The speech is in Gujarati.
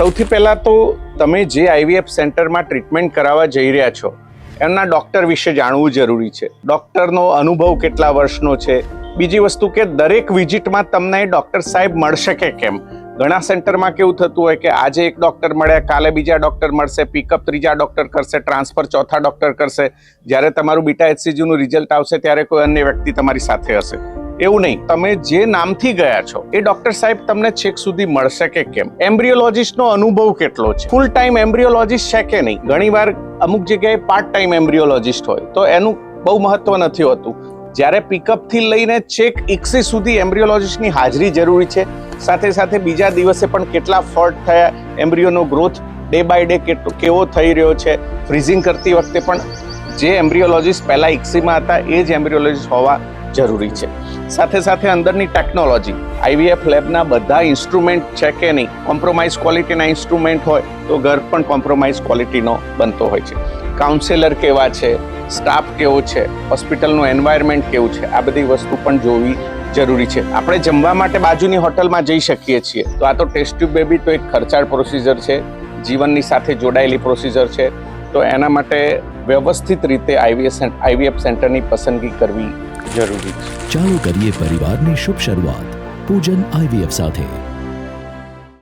સૌથી પહેલાં તો તમે જે આઈવીએફ સેન્ટરમાં ટ્રીટમેન્ટ કરાવવા જઈ રહ્યા છો, એમના ડૉક્ટર વિશે જાણવું જરૂરી છે. ડૉક્ટરનો અનુભવ કેટલા વર્ષનો છે? બીજી વસ્તુ કે દરેક વિઝિટમાં તમને ડૉક્ટર સાહેબ મળશે કે કેમ? ઘણા સેન્ટરમાં કેવું થતું હોય કે આજે એક ડૉક્ટર મળ્યા, કાલે બીજા ડૉક્ટર મળશે, પિકઅપ ત્રીજા ડૉક્ટર કરશે, ટ્રાન્સફર ચોથા ડૉક્ટર કરશે. જ્યારે તમારું બીટા એચસીજીનું રિઝલ્ટ આવશે, ત્યારે કોઈ અન્ય વ્યક્તિ તમારી સાથે હશે. એવું નહીં, તમે જે નામથી ગયા છો, એ ડોક્ટર સાહેબ તમને છેક સુધી મળશે કે કેમ? એમ્બ્રિયોલોજિસ્ટનો અનુભવ કેટલો છે? ફૂલ ટાઈમ એમ્બ્રિયોલોજિસ્ટ છે કે નહીં? ઘણીવાર અમુક જગ્યાએ પાર્ટ ટાઈમ એમ્બ્રિયોલોજિસ્ટ હોય, તો એનું બહુ મહત્વ નથી હોતું. જ્યારે પિકઅપથી લઈને છેક ઇક્સી સુધી એમ્બ્રિયોલોજિસ્ટની હાજરી જરૂરી છે, સાથે સાથે બીજા દિવસે પણ કેટલા ફોલ્ટ થયા, એમ્બ્રિયોનો ગ્રોથ ડે બાય ડે કેટલો કેવો થઈ રહ્યો છે ફ્રીઝિંગ કરતી વખતે પણ જે એમ્બ્રિયોલોજિસ્ટ પહેલાં ઇક્સીમાં હતા, એ જ એમ્બ્રિયોલોજિસ્ટ હોવા જરૂરી છે. સાથે સાથે અંદરની ટેકનોલોજી આઈવીએફ લેબના બધા ઇન્સ્ટ્રુમેન્ટ છે કે નહીં? કોમ્પ્રોમાઇઝ ક્વોલિટીના ઇન્સ્ટ્રુમેન્ટ હોય તો ઘર પણ કોમ્પ્રોમાઇઝ ક્વોલિટીનો બનતો હોય છે. કાઉન્સેલર કેવા છે? સ્ટાફ કેવો છે? હોસ્પિટલનું એન્વાયરમેન્ટ કેવું છે? આ બધી વસ્તુ પણ જોવી જરૂરી છે. આપણે જમવા માટે બાજુની હોટલમાં જઈ શકીએ છીએ. તો આ તો ટેસ્ટ ટ્યુબ બેબી તો એક ખર્ચાળ પ્રોસિજર છે. જીવનની સાથે જોડાયેલી પ્રોસિજર છે. તો એના માટે વ્યવસ્થિત રીતે આઈવીએસ આઈવીએફ સેન્ટરની પસંદગી કરવી જરૂરી છે. ચાલુ કરીએ પરિવારની શુભ શરૂઆત. પૂજન આઈવીએફ સાથે.